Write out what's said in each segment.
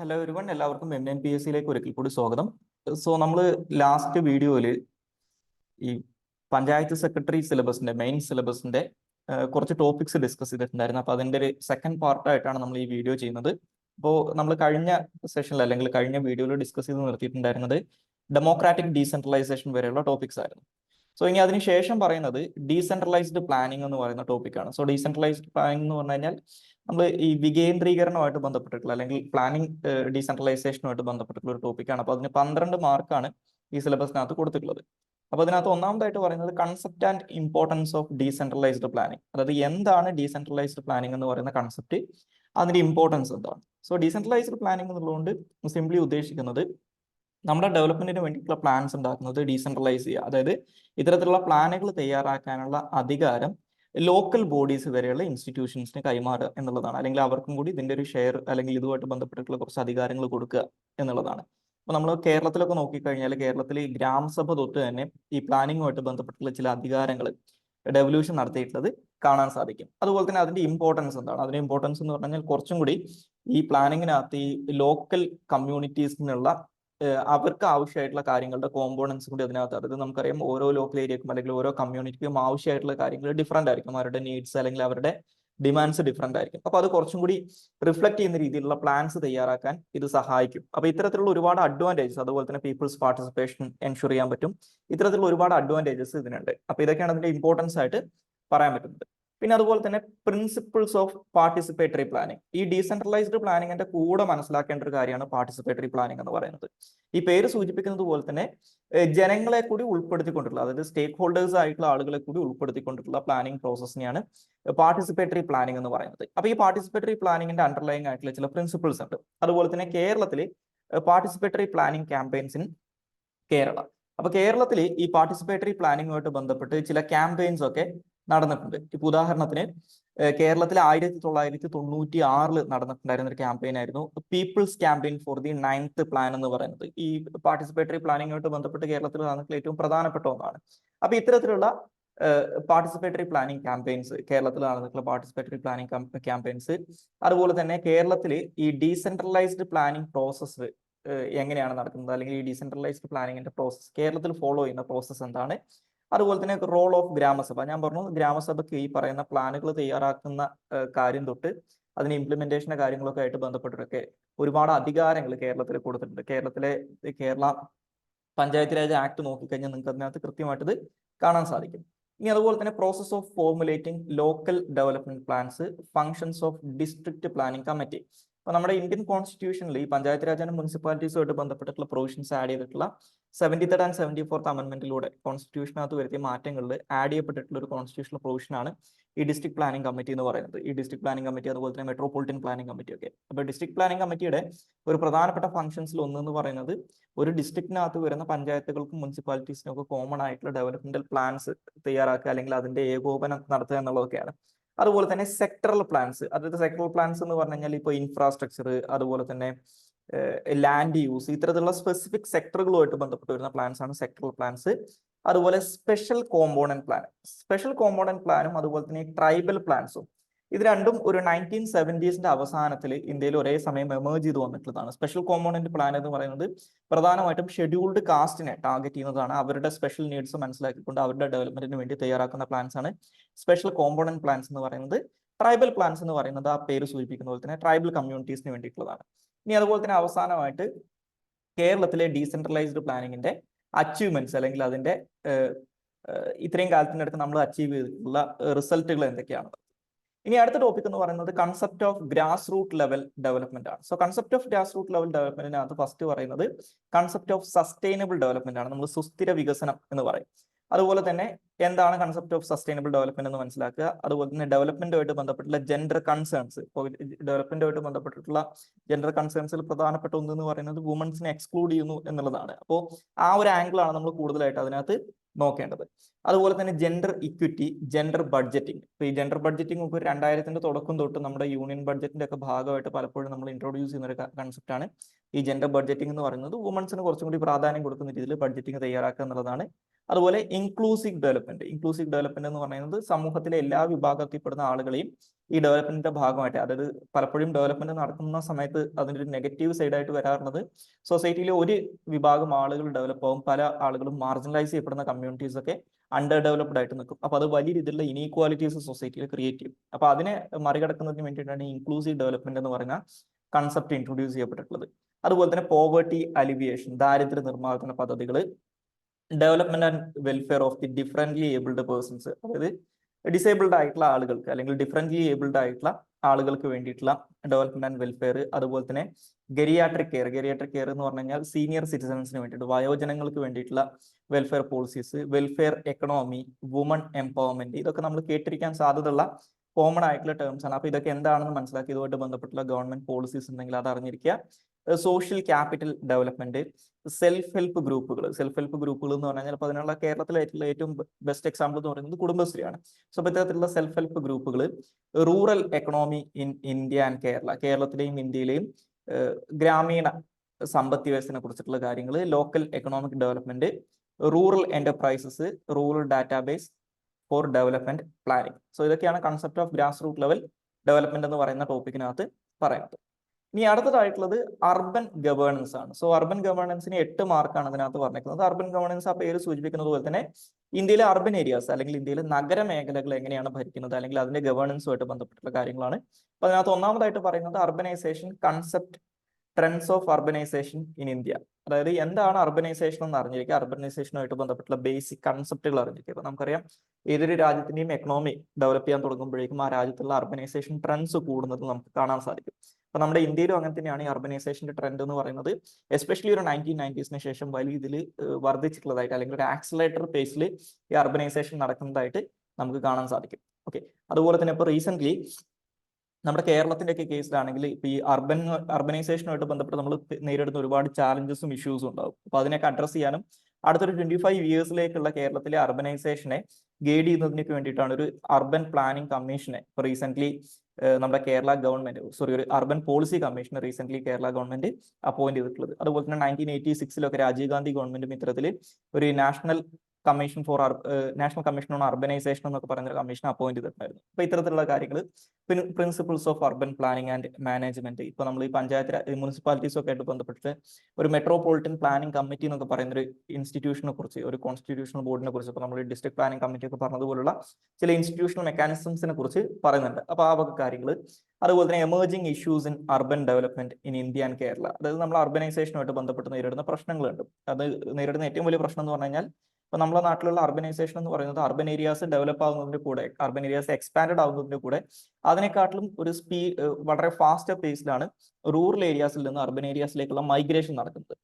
Hello ഒരുവൺ എല്ലാവർക്കും M N P S സിയിലേക്ക് ഒരിക്കൽ കൂടി സ്വാഗതം. സോ നമ്മൾ ലാസ്റ്റ് വീഡിയോയിൽ ഈ പഞ്ചായത്ത് സെക്രട്ടറി സിലബസിന്റെ മെയിൻ സിലബസിന്റെ കുറച്ച് ടോപ്പിക്സ് ഡിസ്കസ് ചെയ്തിട്ടുണ്ടായിരുന്നു. അപ്പോൾ അതിന്റെ ഒരു സെക്കൻഡ് പാർട്ടായിട്ടാണ് നമ്മൾ ഈ വീഡിയോ ചെയ്യുന്നത്. അപ്പോൾ നമ്മൾ കഴിഞ്ഞ സെഷനിൽ അല്ലെങ്കിൽ കഴിഞ്ഞ വീഡിയോയിൽ ഡിസ്കസ് ചെയ്ത് നിർത്തിയിട്ടുണ്ടായിരുന്നത് ഡെമോക്രാറ്റിക് ഡീസെൻട്രലൈസേഷൻ വരെയുള്ള ടോപ്പിക്സ് ആയിരുന്നു. സോ ഇനി അതിനുശേഷം പറയുന്നത് ഡീസെൻട്രലൈസ്ഡ് പ്ലാനിംഗ് എന്ന് പറയുന്ന ടോപ്പിക്കാണ് സോ ഡീസെൻട്രലൈസ്ഡ് പ്ലാനിംഗ് എന്ന് പറഞ്ഞു കഴിഞ്ഞാൽ നമ്മൾ ഈ വികേന്ദ്രീകരണമായിട്ട് ബന്ധപ്പെട്ടിട്ടുള്ള അല്ലെങ്കിൽ പ്ലാനിംഗ് ഡീസെൻട്രലൈസേഷനുമായിട്ട് ബന്ധപ്പെട്ടിട്ടുള്ള ഒരു ടോപ്പിക്കാണ് അപ്പോൾ അതിന് പന്ത്രണ്ട് മാർക്കാണ് ഈ സിലബസിനകത്ത് കൊടുത്തിട്ടുള്ളത്. അപ്പോൾ അതിനകത്ത് ഒന്നാമതായിട്ട് പറയുന്നത് concept and importance of decentralised planning അതായത് എന്താണ് ഡീസെൻട്രലൈസ്ഡ് പ്ലാനിംഗ് എന്ന് പറയുന്ന കൺസെപ്റ്റ് അതിന്റെ ഇമ്പോർട്ടൻസ് എന്താണ്? സോ ഡീസെൻട്രലൈസ്ഡ് പ്ലാനിംഗ് എന്നുള്ളതുകൊണ്ട് സിംപ്ലി ഉദ്ദേശിക്കുന്നത് നമ്മുടെ ഡെവലപ്മെന്റിന് വേണ്ടിയിട്ടുള്ള പ്ലാൻസ് ഉണ്ടാക്കുന്നത് ഡീസെൻട്രലൈസ് ചെയ്യുക. അതായത് ഇത്തരത്തിലുള്ള പ്ലാനുകൾ തയ്യാറാക്കാനുള്ള അധികാരം ലോക്കൽ ബോഡീസ് വരെയുള്ള ഇൻസ്റ്റിറ്റ്യൂഷൻസിന് കൈമാറുക എന്നുള്ളതാണ്. അല്ലെങ്കിൽ അവർക്കും കൂടി ഇതിന്റെ ഒരു ഷെയർ അല്ലെങ്കിൽ ഇതുമായിട്ട് ബന്ധപ്പെട്ടിട്ടുള്ള കുറച്ച് അധികാരങ്ങൾ കൊടുക്കുക എന്നുള്ളതാണ്. അപ്പൊ നമ്മൾ കേരളത്തിലൊക്കെ നോക്കിക്കഴിഞ്ഞാൽ കേരളത്തിൽ ഈ ഗ്രാമസഭ തൊട്ട് തന്നെ ഈ പ്ലാനിങ്ങുമായിട്ട് ബന്ധപ്പെട്ടിട്ടുള്ള ചില അധികാരങ്ങൾ ഡെവല്യൂഷൻ നടത്തിയിട്ടുള്ളത് കാണാൻ സാധിക്കും. അതുപോലെ തന്നെ അതിന്റെ ഇമ്പോർട്ടൻസ് എന്താണ്? അതിന്റെ ഇമ്പോർട്ടൻസ് എന്ന് പറഞ്ഞാൽ കുറച്ചും കൂടി ഈ പ്ലാനിങ്ങിനകത്ത് ഈ ലോക്കൽ കമ്മ്യൂണിറ്റീസിനുള്ള അവർക്ക് ആവശ്യമായിട്ടുള്ള കാര്യങ്ങളുടെ കോമ്പോണൻസ് കൂടി അതിനകത്ത്. അതായത് നമുക്കറിയാം ഓരോ ലോക്കൽ ഏരിയക്കും അല്ലെങ്കിൽ ഓരോ കമ്മ്യൂണിറ്റിക്കും ആവശ്യമായിട്ടുള്ള കാര്യങ്ങൾ ഡിഫറെന്റ് ആയിരിക്കും. അവരുടെ നീഡ്സ് അല്ലെങ്കിൽ അവരുടെ ഡിമാൻഡ്സ് ഡിഫറെന്റ് ആയിരിക്കും. അപ്പോൾ അത് കുറച്ചും കൂടി റിഫ്ലക്ട് ചെയ്യുന്ന രീതിയിലുള്ള പ്ലാൻസ് തയ്യാറാക്കാൻ ഇത് സഹായിക്കും. അപ്പോൾ ഇത്തരത്തിലുള്ള ഒരുപാട് അഡ്വാന്റേജസ് അതുപോലെ തന്നെ പീപ്പിൾസ് പാർട്ടിസിപ്പേഷൻ എൻഷുർ ചെയ്യാൻ പറ്റും. ഇത്തരത്തിലുള്ള ഒരുപാട് അഡ്വാന്റേജസ് ഇതിനുണ്ട്. അപ്പോൾ ഇതൊക്കെയാണ് അതിന്റെ ഇമ്പോർട്ടൻസ് ആയിട്ട് പറയാൻ പറ്റുന്നത്. പിന്നെ അതുപോലെ തന്നെ പ്രിൻസിപ്പിൾസ് ഓഫ് പാർട്ടിസിപ്പേറ്ററി പ്ലാനിങ് ഈ ഡീസെൻട്രലൈസ്ഡ് പ്ലാനിങ്ങിന്റെ കൂടെ മനസ്സിലാക്കേണ്ട ഒരു കാര്യമാണ് പാർട്ടിസിപ്പേറ്ററി പ്ലാനിങ് എന്ന് പറയുന്നത്. ഈ പേര് സൂചിപ്പിക്കുന്നത് പോലെ തന്നെ ജനങ്ങളെ കൂടി ഉൾപ്പെടുത്തിക്കൊണ്ടിട്ടുള്ള അതായത് സ്റ്റേക്ക് ഹോൾഡേഴ്സ് ആയിട്ടുള്ള ആളുകളെ കൂടി ഉൾപ്പെടുത്തിക്കൊണ്ടിട്ടുള്ള പ്ലാനിങ് പ്രോസസ്സിനെയാണ് പാർട്ടിസിപ്പേറ്ററി പ്ലാനിങ് എന്ന് പറയുന്നത്. അപ്പൊ ഈ പാർട്ടിസിപ്പേറ്ററി പ്ലാനിങ്ങിന്റെ അണ്ടർലൈങ് ആയിട്ടുള്ള ചില പ്രിൻസിപ്പിൾസ് ഉണ്ട്. അതുപോലെ തന്നെ കേരളത്തിൽ participatory planning campaigns in Kerala. അപ്പൊ കേരളത്തിൽ ഈ പാർട്ടിസിപ്പേറ്ററി പ്ലാനിങ്ങുമായിട്ട് ബന്ധപ്പെട്ട് ചില ക്യാമ്പയിൻസ് ഒക്കെ നടന്നിട്ടുണ്ട്. ഇപ്പൊ ഉദാഹരണത്തിന് കേരളത്തിൽ ആയിരത്തി തൊള്ളായിരത്തി തൊണ്ണൂറ്റി ആറിൽ നടന്നിട്ടുണ്ടായിരുന്ന ഒരു ക്യാമ്പയിൻ ആയിരുന്നു people's campaign for the ninth plan എന്ന് പറയുന്നത്. ഈ പാർട്ടിസിപ്പേറ്ററി പ്ലാനിങ്ങുമായിട്ട് ബന്ധപ്പെട്ട് കേരളത്തിൽ നടന്നിട്ടുള്ള ഏറ്റവും പ്രധാനപ്പെട്ട ഒന്നാണ്. അപ്പൊ ഇത്തരത്തിലുള്ള പാർട്ടിസിപ്പേറ്ററി പ്ലാനിങ് ക്യാമ്പയിൻസ് കേരളത്തിൽ നടന്നിട്ടുള്ള പാർട്ടിസിപ്പേറ്ററി പ്ലാനിങ് ക്യാമ്പയിൻസ് അതുപോലെ തന്നെ കേരളത്തിൽ ഈ ഡീസെൻട്രലൈസ്ഡ് പ്ലാനിങ് പ്രോസസ്സ് എങ്ങനെയാണ് നടക്കുന്നത്? അല്ലെങ്കിൽ ഈ ഡീസെൻട്രലൈസ്ഡ് പ്ലാനിങ്ങിന്റെ പ്രോസസ്സ് കേരളത്തിൽ ഫോളോ ചെയ്യുന്ന പ്രോസസ്സ് എന്താണ്? അതുപോലെ തന്നെ റോൾ ഓഫ് ഗ്രാമസഭ ഞാൻ പറഞ്ഞു ഗ്രാമസഭയ്ക്ക് ഈ പറയുന്ന പ്ലാനുകൾ തയ്യാറാക്കുന്ന കാര്യം തൊട്ട് അതിന് ഇംപ്ലിമെന്റേഷന്റെ കാര്യങ്ങളൊക്കെ ആയിട്ട് ബന്ധപ്പെട്ടിട്ടൊക്കെ ഒരുപാട് അധികാരങ്ങൾ കേരളത്തിൽ കൊടുത്തിട്ടുണ്ട്. കേരളത്തിലെ കേരള പഞ്ചായത്ത് രാജ് ആക്ട് നോക്കിക്കഴിഞ്ഞാൽ നിങ്ങൾക്ക് അതിനകത്ത് കൃത്യമായിട്ട് കാണാൻ സാധിക്കും. ഇനി അതുപോലെ തന്നെ process of formulating local development plans functions of district planning committee അപ്പൊ നമ്മുടെ ഇന്ത്യൻ കോൺസ്റ്റിറ്റ്യൂഷനിൽ ഈ പഞ്ചായത്ത് രാജ് ആൻഡ് മുനിസിപ്പാലിറ്റീസുമായിട്ട് ബന്ധപ്പെട്ടിട്ടുള്ള പ്രൊവിഷൻസ് ആഡ് ചെയ്തിട്ടുള്ള seventy third and seventy fourth അമെന്റ്മെന്റിലൂടെ കോൺസ്റ്റിറ്റ്യൂഷനകത്ത് വരുത്തിയ മാറ്റങ്ങളിൽ ആഡ് ചെയ്യപ്പെട്ടിട്ടുള്ള ഒരു കോൺസ്റ്റിറ്റ്യൂഷണൽ പ്രൊവിഷനാണ് ഈ ഡിസ്ട്രിക്ട് പ്ലാനിംഗ് കമ്മിറ്റി എന്ന് പറയുന്നത്. ഈ ഡിസ്ട്രിക്ട് പ്ലാനിംഗ് കമ്മിറ്റി അതുപോലെ തന്നെ മെട്രോപൊളിറ്റൻ പ്ലാനിംഗ് കമ്മിറ്റി ഒക്കെ. അപ്പോൾ ഡിസ്ട്രിക്ട് പ്ലാനിംഗ് കമ്മിറ്റിയുടെ ഒരു പ്രധാനപ്പെട്ട ഫംഗ്ഷൻസിൽ ഒന്ന് എന്ന് പറയുന്നത് ഒരു ഡിസ്ട്രിക്റ്റിനകത്ത് വരുന്ന പഞ്ചായത്തുകൾക്കും മുനിസിപ്പാലിറ്റീസിനും ഒക്കെ കോമൺ ആയിട്ടുള്ള ഡെവലപ്മെന്റൽ പ്ലാൻസ് തയ്യാറാക്കുക അല്ലെങ്കിൽ അതിന്റെ ഏകോപനം നടത്തുക എന്നുള്ളതൊക്കെയാണ്. അതുപോലെ തന്നെ സെക്ടറൽ പ്ലാൻസ് അതായത് സെക്ടറൽ പ്ലാൻസ് എന്ന് പറഞ്ഞു കഴിഞ്ഞാൽ ഇപ്പോൾ ഇൻഫ്രാസ്ട്രക്ചർ അതുപോലെ തന്നെ ലാൻഡ് യൂസ് ഇത്തരത്തിലുള്ള സ്പെസിഫിക് സെക്ടറുകളുമായിട്ട് ബന്ധപ്പെട്ട് വരുന്ന പ്ലാൻസ് ആണ് സെക്ടറൽ പ്ലാൻസ് അതുപോലെ special component plan special component പ്ലാനും അതുപോലെ തന്നെ ട്രൈബൽ പ്ലാൻസും ഇത് രണ്ടും ഒരു നയന്റീൻ സെവന്റീസിന്റെ അവസാനത്തിൽ ഇന്ത്യയിൽ ഒരേ സമയം എമേജ് ചെയ്ത് വന്നിട്ടുള്ളതാണ്. സ്പെഷ്യൽ കോമ്പോണന്റ് പ്ലാൻ എന്ന് പറയുന്നത് പ്രധാനമായിട്ടും ഷെഡ്യൂൾഡ് കാസ്റ്റിനെ ടാർഗറ്റ് ചെയ്യുന്നതാണ്. അവരുടെ സ്പെഷ്യൽ നീഡ്സ് മനസ്സിലാക്കിക്കൊണ്ട് അവരുടെ ഡെവലപ്മെന്റിന് വേണ്ടി തയ്യാറാക്കുന്ന പ്ലാൻസ് ആണ്. സ്പെഷ്യൽ കോമ്പോണന്റ് പ്ലാൻസ് എന്ന് പറയുന്നത് ട്രൈബൽ പ്ലാൻസ് എന്ന് പറയുന്നത് ആ പേര് സൂചിപ്പിക്കുന്ന പോലെ തന്നെ ട്രൈബൽ കമ്മ്യൂണിറ്റീസിന് വേണ്ടിയിട്ടുള്ളതാണ്. ഇനി അതുപോലെ തന്നെ അവസാനമായിട്ട് കേരളത്തിലെ ഡീസെൻട്രലൈസ്ഡ് പ്ലാനിങ്ങിന്റെ അച്ചീവ്മെന്റ്സ് അല്ലെങ്കിൽ അതിന്റെ ഇത്രയും കാലത്തിനടുത്ത് നമ്മൾ അച്ചീവ് ചെയ്തിട്ടുള്ള റിസൾട്ടുകൾ എന്തൊക്കെയാണ്? ഇനി അടുത്ത ടോപ്പിക് എന്ന് പറയുന്നത് concept of grass root level development ആണ് so concept of grass root level ഡെവലപ്മെന്റിനകത്ത് first പറയുന്നത് കൺസെപ്റ്റ് ഓഫ് സസ്റ്റൈനബിൾ ഡെവലപ്മെന്റ് ആണ്. നമ്മൾ സുസ്ഥിര വികസനം എന്ന് പറയും. അതുപോലെ തന്നെ എന്താണ് കൺസെപ്റ്റ് ഓഫ് സസ്റ്റൈനബിൾ ഡെവലപ്മെന്റ് എന്ന് മനസ്സിലാക്കുക? അതുപോലെ തന്നെ ഡെവലപ്മെന്റുമായിട്ട് ബന്ധപ്പെട്ടുള്ള ജെൻഡർ കൺസേൺസ് ഇപ്പോൾ ഡെവലപ്മെന്റുമായിട്ട് ബന്ധപ്പെട്ടിട്ടുള്ള ജെൻഡർ കൺസേൺസിൽ പ്രധാനപ്പെട്ട ഒന്ന് എന്ന് പറയുന്നത് വുമൻസിനെ എക്സ്ക്ലൂഡ് ചെയ്യുന്നു എന്നുള്ളതാണ്. അപ്പോൾ ആ ഒരു ആംഗിളാണ് നമ്മൾ കൂടുതലായിട്ട് അതിനകത്ത് നോക്കേണ്ടത്. അതുപോലെ തന്നെ ജെൻഡർ ഇക്വിറ്റി ജെൻഡർ ബഡ്ജറ്റിംഗ് ഇപ്പൊ ഈ ജെൻഡർ ബഡ്ജറ്റിംഗ് ഒക്കെ രണ്ടായിരത്തിന്റെ തുടക്കം തൊട്ട് നമ്മുടെ യൂണിയൻ ബഡ്ജറ്റിന്റെ ഒക്കെ ഭാഗമായിട്ട് പലപ്പോഴും നമ്മൾ ഇൻട്രോഡ്യൂസ് ചെയ്യുന്ന ഒരു കൺസെപ്റ്റ് ആണ്. ഈ ജെൻഡർ ബഡ്ജറ്റിംഗ് എന്ന് പറയുന്നത് വുമൺസിന് കുറച്ചും കൂടി പ്രാധാന്യം കൊടുക്കുന്ന രീതിയിൽ ബഡ്ജറ്റിംഗ് തയ്യാറാക്കുക എന്നുള്ളതാണ്. അതുപോലെ ഇൻക്ലൂസീവ് ഡെവലപ്മെന്റ് ഇൻക്ലൂസീവ് ഡെവലപ്മെന്റ് എന്ന് പറയുന്നത് സമൂഹത്തിലെ എല്ലാ വിഭാഗത്തിൽപ്പെടുന്ന ആളുകളെയും ഈ ഡെവലപ്മെന്റിന്റെ ഭാഗമായിട്ട് അതായത് പലപ്പോഴും ഡെവലപ്മെന്റ് നടക്കുന്ന സമയത്ത് അതിന്റെ ഒരു നെഗറ്റീവ് സൈഡായിട്ട് വരാറുള്ളത് സൊസൈറ്റിയിലെ ഒരു വിഭാഗം ആളുകൾ ഡെവലപ്പ് ആവും. പല ആളുകളും മാർജിനലൈസ് ചെയ്യപ്പെടുന്ന കമ്മ്യൂണിറ്റീസ് ഒക്കെ അണ്ടർ ഡെവലപ്ഡ് ആയിട്ട് നിൽക്കും. അപ്പോൾ അത് വലിയ രീതിയിലുള്ള ഇനീക്വാലിറ്റീസ് സൊസൈറ്റിയിൽ ക്രിയേറ്റ് ചെയ്യും. അപ്പോൾ അതിനെ മറികടക്കുന്നതിന് വേണ്ടിയിട്ടാണ് ഇൻക്ലൂസീവ് ഡെവലപ്മെന്റ് എന്ന് പറയുന്ന കൺസെപ്റ്റ് ഇൻട്രൊഡ്യൂസ് ചെയ്യപ്പെട്ടിട്ടുള്ളത്. അതുപോലെ തന്നെ പോവേർട്ടി അലിവിയേഷൻ ദാരിദ്ര്യ നിർമ്മാർജന പദ്ധതികൾ development and welfare of the differently abled persons അതായത് ഡിസേബിൾഡ് ആയിട്ടുള്ള ആളുകൾക്ക് അല്ലെങ്കിൽ ഡിഫറെന്റ്ലി ഏബിൾഡ് ആയിട്ടുള്ള ആളുകൾക്ക് വേണ്ടിയിട്ടുള്ള ഡെവലപ്മെന്റ് ആൻഡ് വെൽഫെയർ അതുപോലെ തന്നെ ഗെറിയാട്രിക് കെയർ ഗെറിയാട്രിക് കെയർ എന്ന് പറഞ്ഞു കഴിഞ്ഞാൽ സീനിയർ സിറ്റിസൺസിന് വേണ്ടിയിട്ട് വയോജനങ്ങൾക്ക് വേണ്ടിയിട്ടുള്ള welfare policies welfare economy woman empowerment ഇതൊക്കെ നമ്മൾ കേട്ടിരിക്കാൻ സാധ്യതയുള്ള കോമൺ ആയിട്ടുള്ള ടേംസ് ആണ്. അപ്പൊ ഇതൊക്കെ എന്താണെന്ന് മനസ്സിലാക്കി ഇതുമായിട്ട് ബന്ധപ്പെട്ടുള്ള ഗവൺമെന്റ് പോളിസീസ് ഉണ്ടെങ്കിൽ അത് അറിഞ്ഞിരിക്കുക. Social capital development self help ഗ്രൂപ്പുകൾ സെൽഫ് ഹെൽപ്പ് ഗ്രൂപ്പുകൾ എന്ന് പറഞ്ഞാൽ ചിലപ്പോൾ അതിനുള്ള കേരളത്തിലായിട്ടുള്ള ഏറ്റവും ബെസ്റ്റ് എക്സാമ്പിൾ എന്ന് പറയുന്നത് കുടുംബശ്രീയാണ്. സോ അപ്പോൾ ഇത്തരത്തിലുള്ള സെൽഫ് ഹെൽപ്പ് ഗ്രൂപ്പുകൾ rural economy in India and Kerala കേരളത്തിലെയും ഇന്ത്യയിലെയും ഗ്രാമീണ സമ്പത്ത് വ്യവസ്ഥനെ കുറിച്ചിട്ടുള്ള കാര്യങ്ങൾ local economic development rural enterprises rural database for development planning so ഇതൊക്കെയാണ് concept of grass root level development എന്ന് പറയുന്ന ടോപ്പിക്കിനകത്ത് പറയുന്നത്. ഇനി അടുത്തതായിട്ടുള്ളത് അർബൻ ഗവേണൻസ് ആണ്. സോ അർബൻ ഗവേണൻസിന് എട്ട് മാർക്കാണ് അതിനകത്ത് പറഞ്ഞിരിക്കുന്നത്. അർബൻ ഗവേണൻസ് ആ പേര് സൂചിപ്പിക്കുന്നത് പോലെ തന്നെ ഇന്ത്യയിലെ അർബൻ ഏരിയാസ് അല്ലെങ്കിൽ ഇന്ത്യയിലെ നഗര മേഖലകൾ എങ്ങനെയാണ് ഭരിക്കുന്നത് അല്ലെങ്കിൽ അതിന്റെ ഗവേണൻസുമായിട്ട് ബന്ധപ്പെട്ടുള്ള കാര്യങ്ങളാണ്. അപ്പൊ അതിനകത്ത് ഒന്നാമതായിട്ട് പറയുന്നത് urbanisation concept trends of urbanisation in India അതായത് എന്താണ് അർബനൈസേഷൻ എന്ന് അറിഞ്ഞിരിക്കുക. അർബനൈസേഷനുമായിട്ട് ബന്ധപ്പെട്ടുള്ള ബേസിക് കൺസെപ്റ്റുകൾ അറിഞ്ഞിരിക്കുക. അപ്പൊ നമുക്കറിയാം ഏതൊരു രാജ്യത്തിന്റെയും എക്കണോമി ഡെവലപ്പ് ചെയ്യാൻ തുടങ്ങുമ്പോഴേക്കും ആ രാജ്യത്തുള്ള അർബനൈസേഷൻ ട്രെൻഡ്സ് കൂടുന്നത് നമുക്ക് കാണാൻ സാധിക്കും. അപ്പൊ നമ്മുടെ ഇന്ത്യയിലും അങ്ങനെ തന്നെയാണ് ഈ അർബനൈസേഷന്റെ ട്രെൻഡ് എന്ന് പറയുന്നത്. എസ്പെഷ്യലി ഒരു നയന്റീൻ നയന്റീസിന് ശേഷം വലിയ ഇതിൽ വർദ്ധിച്ചിട്ടുള്ളതായിട്ട് അല്ലെങ്കിൽ ഒരു ആക്സിലേറ്റർ പേസിൽ ഈ അർബനൈസേഷൻ നടക്കുന്നതായിട്ട് നമുക്ക് കാണാൻ സാധിക്കും. ഓക്കെ അതുപോലെ തന്നെ ഇപ്പൊ റീസെന്റ് നമ്മുടെ കേരളത്തിന്റെ ഒക്കെ കേസിലാണെങ്കിൽ ഇപ്പൊ ഈ അർബൻ അർബനൈസേഷനുമായിട്ട് ബന്ധപ്പെട്ട് നമ്മൾ നേരിടുന്ന ഒരുപാട് ചാലഞ്ചസും ഇഷ്യൂസും ഉണ്ടാവും. അപ്പൊ അതിനൊക്കെ അഡ്രസ് ചെയ്യാനും അടുത്തൊരു ട്വന്റി ഫൈവ് ഇയേഴ്സിലേക്കുള്ള കേരളത്തിലെ അർബനൈസേഷനെ ഗൈഡ് ചെയ്യുന്നതിനൊക്കെ വേണ്ടിയിട്ടാണ് ഒരു അർബൻ പ്ലാനിംഗ് കമ്മീഷനെ ഇപ്പൊ റീസെന്റ് നമ്മുടെ കേരള ഗവൺമെന്റ് സോറി ഒരു urban policy commission recent Kerala government appoint ചെയ്തിട്ടുള്ളത്. അതുപോലെ തന്നെ നയന്റീൻ എയ്റ്റി സിക്സിലൊക്കെ രാജീവ് ഗാന്ധി ഗവൺമെന്റും ഇത്തരത്തിൽ ഒരു national commission for national commission on urbanisation എന്നൊക്കെ പറയുന്ന ഒരു കമ്മീഷൻ അപ്പോയിന്റ് ചെയ്തിട്ടുണ്ടായിരുന്നു. അപ്പൊ ഇത്തരത്തിലുള്ള കാര്യങ്ങൾ പിന്നെ principles of urban planning and management ഇപ്പൊ നമ്മൾ ഈ പഞ്ചായത്ത് മുനിസിപ്പാലിറ്റീസ് ഒക്കെ ആയിട്ട് ബന്ധപ്പെട്ട് ഒരു മെട്രോപൊളിറ്റൻ പ്ലാനിംഗ് കമ്മിറ്റി എന്നൊക്കെ പറയുന്ന ഒരു ഇൻസ്റ്റിറ്റ്യൂഷനെ കുറിച്ച് ഒരു കോൺസ്റ്റിറ്റ്യൂഷണൽ ബോർഡിനെ കുറിച്ച് ഇപ്പൊ നമ്മൾ ഡിസ്ട്രിക്ട് പ്ലാനിംഗ് കമ്മിറ്റി ഒക്കെ പറഞ്ഞതുപോലുള്ള ചില ഇൻസ്റ്റിറ്റ്യൂഷണൽ മെക്കാനിസംസിനെ കുറിച്ച് പറയുന്നുണ്ട്. അപ്പൊ ആ വക കാര്യങ്ങൾ അതുപോലെ തന്നെ emerging issues in urban development in India and Kerala അതായത് നമ്മൾ അർബനൈസേഷനുമായിട്ട് ബന്ധപ്പെട്ട് നേരിടുന്ന പ്രശ്നങ്ങളുണ്ട്. അത് നേരിടുന്ന ഏറ്റവും വലിയ പ്രശ്നം എന്ന് പറഞ്ഞാൽ ഇപ്പൊ നമ്മുടെ നാട്ടിലുള്ള അർബനൈസേഷൻ എന്ന് പറയുന്നത് അർബൻ ഏരിയാസ് ഡെവലപ്പ് ആകുന്നതിന്റെ കൂടെ അർബൻ ഏരിയാസ് എക്സ്പാൻഡ് ആകുന്നതിന്റെ കൂടെ അതിനെക്കാട്ടിലും ഒരു സ്പീ വളരെ ഫാസ്റ്റ് പേസിലാണ് റൂറൽ ഏരിയാസിൽ നിന്ന് അർബൻ ഏരിയാസിലേക്കുള്ള മൈഗ്രേഷൻ നടക്കുന്നത്.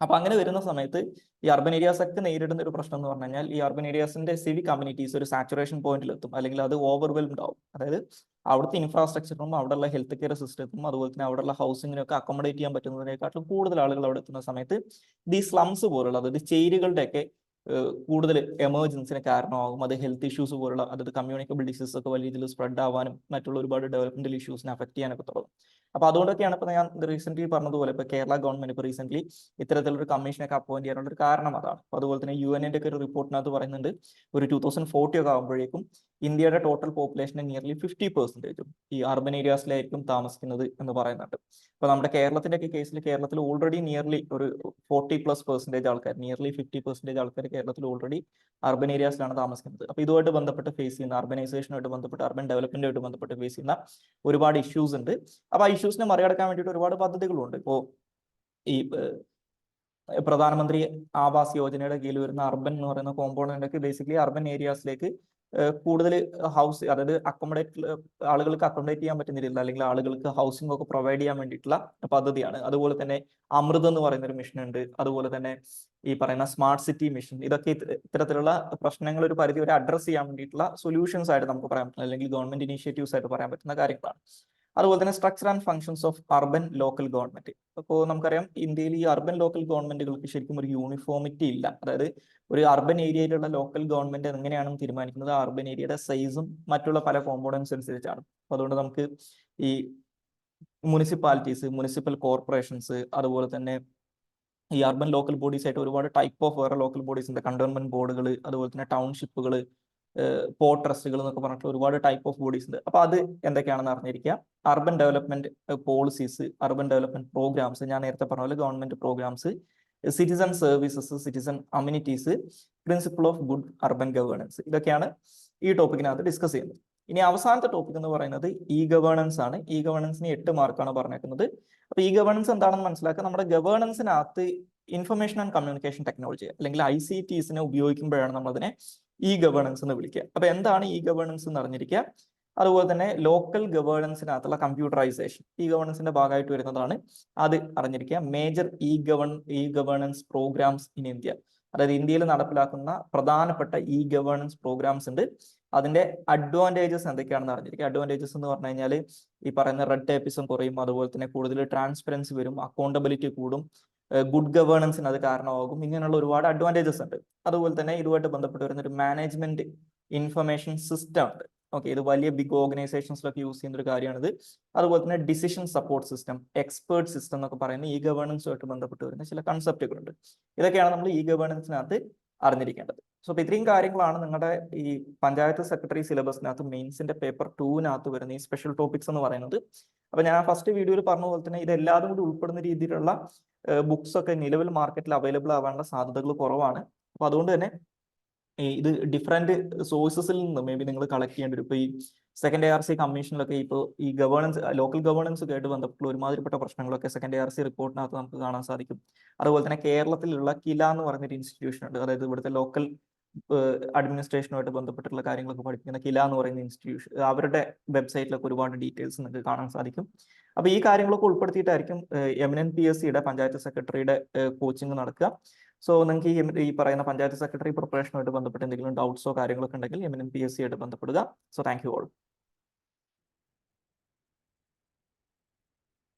അപ്പൊ അങ്ങനെ വരുന്ന സമയത്ത് ഈ അർബൻ ഏരിയാസ് ഒക്കെ നേരിടുന്ന ഒരു പ്രശ്നം എന്ന് പറഞ്ഞു കഴിഞ്ഞാൽ ഈ അർബൻ ഏരിയാസിന്റെ സിവി കമ്മ്യൂണിറ്റീസ് ഒരു സാച്ചുറേഷൻ പോയിന്റിൽ എത്തും. അല്ലെങ്കിൽ അത് ഓവർവെൽഡ് ആവും. അതായത് അവിടുത്തെ ഇൻഫ്രാസ്ട്രക്ചറും അവിടെയുള്ള ഹെൽത്ത് കെയർ സിസ്റ്റത്തും അതുപോലെ തന്നെ അവിടെയുള്ള ഹൗസിങ്ങിനും ഒക്കെ അക്കോമഡേറ്റ് ചെയ്യാൻ പറ്റുന്നതിനെക്കാട്ടും കൂടുതൽ ആളുകൾ അവിടെ എത്തുന്ന സമയത്ത് ഈ സ്ലംസ് പോലുള്ള അതായത് ചേരികളുടെ ഒക്കെ കൂടുതൽ എമർജൻസിന് കാരണമാകും. അത് ഹെൽത്ത് ഇഷ്യൂസ് പോലുള്ള അതായത് കമ്മ്യൂണിക്കബിൾ ഡിസീസ് ഒക്കെ വലിയ രീതിയിൽ സ്പ്രെഡ് ആവാനും മറ്റുള്ള ഒരുപാട് ഡെവലപ്മെന്റൽ ഇഷ്യൂസിനെ അഫക്ട് ചെയ്യാനൊക്കെ തുടങ്ങും. അപ്പൊ അതുകൊണ്ടൊക്കെയാണ് ഇപ്പൊ ഞാൻ റീസെന്റ് പറഞ്ഞതുപോലെ ഇപ്പൊ കേരള ഗവൺമെന്റ് ഇപ്പൊ റീസെന്റ് ഇത്തരത്തിലൊരു കമ്മീഷനൊക്കെ അപ്പോയിന്റ് ചെയ്യാനുള്ള ഒരു കാരണം അതാണ്. അപ്പൊ അതുപോലെ തന്നെ യു എന്റെ ഒക്കെ ഒരു റിപ്പോർട്ടിനകത്ത് പറയുന്നുണ്ട് ഒരു ടൂ തൗസൻഡ് ഫോർട്ടി ഒക്കെ ആകുമ്പോഴേക്കും ഇന്ത്യയുടെ ടോട്ടൽ പോപ്പുലേഷന്റെ നിയർലി ഫിഫ്റ്റി പെർസെന്റേജും ഈ അർബൻ ഏരിയാസിലായിരിക്കും താമസിക്കുന്നത് എന്ന് പറയുന്നുണ്ട്. ഇപ്പൊ നമ്മുടെ കേരളത്തിന്റെ ഒക്കെ കേസിൽ കേരളത്തിൽ ഓൾറെഡി നിയർലി ഒരു ഫോർട്ടി പ്ലസ് പെർസെന്റേജ് ആൾക്കാർ നിയർലി ഫിഫ്റ്റി പെർസെന്റേജ് ആൾക്കാർ കേരളത്തിൽ ഓൾറെഡി അർബൻ ഏരിയാസിലാണ് താമസിക്കുന്നത്. അപ്പൊ ഇതുമായിട്ട് ബന്ധപ്പെട്ട് ഫേസ് ചെയ്യുന്ന അർബനൈസേഷനുമായിട്ട് ബന്ധപ്പെട്ട് അർബൻ ഡെവലപ്മെന്റുമായിട്ട് ബന്ധപ്പെട്ട് ഫേസ് ചെയ്യുന്ന ഒരുപാട് ഇഷ്യൂസ് ഉണ്ട്. അപ്പൊ ആ ഇഷ്യൂസിനെ മറികടക്കാൻ വേണ്ടിയിട്ട് ഒരുപാട് പദ്ധതികളുണ്ട്. ഇപ്പോ ഈ പ്രധാനമന്ത്രി ആവാസ് യോജനയുടെ കീഴിൽ വരുന്ന അർബൻ എന്ന് പറയുന്ന കോമ്പൗണ്ട് ഒക്കെ ബേസിക്കലി അർബൻ ഏരിയാസിലേക്ക് കൂടുതൽ ഹൗസ് അതായത് അക്കോമഡേറ്റ് ആളുകൾക്ക് അക്കോമഡേറ്റ് ചെയ്യാൻ പറ്റുന്ന രീതിയിൽ അല്ലെങ്കിൽ ആളുകൾക്ക് ഹൗസിംഗ് ഒക്കെ പ്രൊവൈഡ് ചെയ്യാൻ വേണ്ടിയിട്ടുള്ള പദ്ധതിയാണ്. അതുപോലെ തന്നെ അമൃത് എന്ന് പറയുന്ന ഒരു മിഷൻ ഉണ്ട്. അതുപോലെ തന്നെ ഈ പറയുന്ന സ്മാർട്ട് സിറ്റി മിഷൻ ഇതൊക്കെ ഇത്തരത്തിലുള്ള പ്രശ്നങ്ങൾ ഒരു പരിധി വരെ അഡ്രസ് ചെയ്യാൻ വേണ്ടിയിട്ടുള്ള സൊല്യൂഷൻസ് ആയിട്ട് നമുക്ക് പറയാൻ പറ്റും. അല്ലെങ്കിൽ ഗവൺമെന്റ് ഇനീഷ്യേറ്റീവ്സ് ആയിട്ട് പറയാൻ പറ്റുന്ന കാര്യങ്ങളാണ്. അതുപോലെ തന്നെ structure and functions of urban local government അപ്പോൾ നമുക്കറിയാം ഇന്ത്യയിൽ ഈ അർബൻ ലോക്കൽ ഗവൺമെന്റുകൾക്ക് ശരിക്കും ഒരു യൂണിഫോമിറ്റി ഇല്ല. അതായത് ഒരു അർബൻ ഏരിയയിലുള്ള ലോക്കൽ ഗവൺമെന്റ് എങ്ങനെയാണ് തീരുമാനിക്കുന്നത്? അർബൻ ഏരിയയുടെ സൈസും മറ്റുള്ള പല കോമ്പോണൻസ് അനുസരിച്ചാണ്. അപ്പൊ അതുകൊണ്ട് നമുക്ക് ഈ മുനിസിപ്പാലിറ്റീസ് മുനിസിപ്പൽ കോർപ്പറേഷൻസ് അതുപോലെ തന്നെ ഈ അർബൻ ലോക്കൽ ബോഡീസ് ആയിട്ട് ഒരുപാട് ടൈപ്പ് ഓഫ് വേറെ ലോക്കൽ ബോഡീസ് ഉണ്ട്. കണ്ടോൺമെന്റ് ബോർഡുകൾ അതുപോലെ തന്നെ ടൗൺഷിപ്പുകൾ പോർട്ട് ട്രസ്റ്റുകൾ എന്നൊക്കെ പറഞ്ഞിട്ട് ഒരുപാട് ടൈപ്പ് ഓഫ് ബോഡീസ് ഉണ്ട്. അപ്പൊ അത് എന്തൊക്കെയാണെന്ന് അറിഞ്ഞിരിക്കുക. Urban development policies urban development programmes ഞാൻ നേരത്തെ പറഞ്ഞ പോലെ government programmes citizen services citizen amenities principle of good urban governance ഇതൊക്കെയാണ് ഈ ടോപ്പിക്കിനകത്ത് ഡിസ്കസ് ചെയ്യുന്നത്. ഇനി അവസാനത്തെ ടോപ്പിക് എന്ന് പറയുന്നത് ഇ ഗവേണൻസ് ആണ്. ഇ ഗവേണൻസിന് എട്ട് മാർക്കാണ് പറഞ്ഞേക്കുന്നത്. അപ്പൊ ഇ ഗവേണൻസ് എന്താണെന്ന് മനസ്സിലാക്കുക. നമ്മുടെ ഗവേണൻസിനകത്ത് ഇൻഫർമേഷൻ ആൻഡ് കമ്മ്യൂണിക്കേഷൻ ടെക്നോളജി അല്ലെങ്കിൽ ഐ സി ടീസിനെ ഉപയോഗിക്കുമ്പോഴാണ് നമ്മൾ അതിനെ ഇ ഗവേണൻസ് എന്ന് വിളിക്കുക. അപ്പൊ എന്താണ് ഇ ഗവേണൻസ് എന്ന് അറിഞ്ഞിരിക്കുക? അതുപോലെ തന്നെ ലോക്കൽ ഗവേണൻസിനകത്തുള്ള കമ്പ്യൂട്ടറൈസേഷൻ ഇ ഗവേണൻസിന്റെ ഭാഗമായിട്ട് വരുന്നതാണ് അത് അറിഞ്ഞിരിക്കുക. Major e gov e governance programmes in India അതായത് ഇന്ത്യയിൽ നടപ്പിലാക്കുന്ന പ്രധാനപ്പെട്ട ഇ ഗവേണൻസ് പ്രോഗ്രാംസ് ഉണ്ട്. അതിന്റെ അഡ്വാന്റേജസ് എന്തൊക്കെയാണെന്ന് അറിഞ്ഞിരിക്കുക. അഡ്വാന്റേജസ് എന്ന് പറഞ്ഞു കഴിഞ്ഞാൽ ഈ പറയുന്ന റെഡ് ടേപ്പിസം കുറയും. അതുപോലെ തന്നെ കൂടുതൽ ട്രാൻസ്പെറൻസി വരും. അക്കൗണ്ടബിലിറ്റി കൂടും. ഗുഡ് ഗവേണൻസിന് അത് കാരണമാകും. ഇങ്ങനെയുള്ള ഒരുപാട് അഡ്വാന്റേജസ് ഉണ്ട്. അതുപോലെ തന്നെ ഇതുമായിട്ട് ബന്ധപ്പെട്ട് വരുന്ന ഒരു മാനേജ്മെന്റ് ഇൻഫർമേഷൻ സിസ്റ്റം ഉണ്ട്. ഓക്കെ ഇത് വലിയ ബിഗ് ഓർഗനൈസേഷൻസിലൊക്കെ യൂസ് ചെയ്യുന്ന ഒരു കാര്യമാണിത്. അതുപോലെ തന്നെ decision support system expert system എന്നൊക്കെ പറയുന്ന ഈ ഗവേണൻസുമായിട്ട് ബന്ധപ്പെട്ട് വരുന്ന ചില കൺസെപ്റ്റുകളുണ്ട് ഇതൊക്കെയാണ് നമ്മൾ ഈ ഗവേണൻസിനകത്ത് അറിഞ്ഞിരിക്കേണ്ടത്. സോ അപ്പൊ ഇത്രയും കാര്യങ്ങളാണ് നിങ്ങളുടെ ഈ പഞ്ചായത്ത് സെക്രട്ടറി സിലബസിനകത്ത് മെയിൻസിന്റെ പേപ്പർ ടൂവിനകത്ത് വരുന്ന ഈ സ്പെഷ്യൽ ടോപ്പിക്സ് എന്ന് പറയുന്നത്. അപ്പൊ ഞാൻ ഫസ്റ്റ് വീഡിയോയിൽ പറഞ്ഞ പോലെ തന്നെ ഇത് എല്ലാതും കൂടി ഉൾപ്പെടുന്ന രീതിയിലുള്ള ബുക്സ് ഒക്കെ നിലവിൽ മാർക്കറ്റിൽ അവൈലബിൾ ആവാനുള്ള സാധ്യതകൾ കുറവാണ്. അപ്പൊ അതുകൊണ്ട് തന്നെ ഇത് ഡിഫറെന്റ് സോഴ്സസിൽ നിന്ന് മേ ബി നിങ്ങൾ കളക്ട് ചെയ്യേണ്ടി വരും. ഇപ്പൊ ഈ സെക്കൻഡ് എ ആർ സി കമ്മീഷനിലൊക്കെ ഇപ്പോൾ ഈ ഗവേണൻസ് ലോക്കൽ ഗവേണൻസ് ആയിട്ട് ബന്ധപ്പെട്ടുള്ള ഒരുമാതിരിപ്പെട്ട പ്രശ്നങ്ങളൊക്കെ സെക്കൻഡ് എ ആർ സി റിപ്പോർട്ടിനകത്ത് നമുക്ക് കാണാൻ സാധിക്കും. അതുപോലെ തന്നെ കേരളത്തിലുള്ള കില എന്ന് പറഞ്ഞൊരു ഇൻസ്റ്റിറ്റ്യൂഷൻ ഉണ്ട്. അതായത് ഇവിടുത്തെ ലോക്കൽ അഡ്മിനിസ്ട്രേഷനുമായിട്ട് ബന്ധപ്പെട്ടിട്ടുള്ള കാര്യങ്ങളൊക്കെ പഠിപ്പിക്കുന്ന കില എന്ന് പറയുന്ന ഇൻസ്റ്റിറ്റ്യൂഷൻ അവരുടെ വെബ്സൈറ്റിലൊക്കെ ഒരുപാട് ഡീറ്റെയിൽസ് നിങ്ങൾക്ക് കാണാൻ സാധിക്കും. അപ്പൊ ഈ കാര്യങ്ങളൊക്കെ ഉൾപ്പെടുത്തിയിട്ടായിരിക്കും എം എൻ പി എസ് സിയുടെ പഞ്ചായത്ത് സെക്രട്ടറിയുടെ കോച്ചിങ് നടക്കുക. സോ നിങ്ങൾക്ക് ഈ ഈ പറയുന്ന പഞ്ചായത്ത് സെക്രട്ടറി പ്രിപ്പറേഷനുമായിട്ട് ബന്ധപ്പെട്ട് എന്തെങ്കിലും ഡൗട്ട്സോ കാര്യങ്ങളൊക്കെ ഉണ്ടെങ്കിൽ M N P S C ആയിട്ട് ബന്ധപ്പെടുക. So thank you all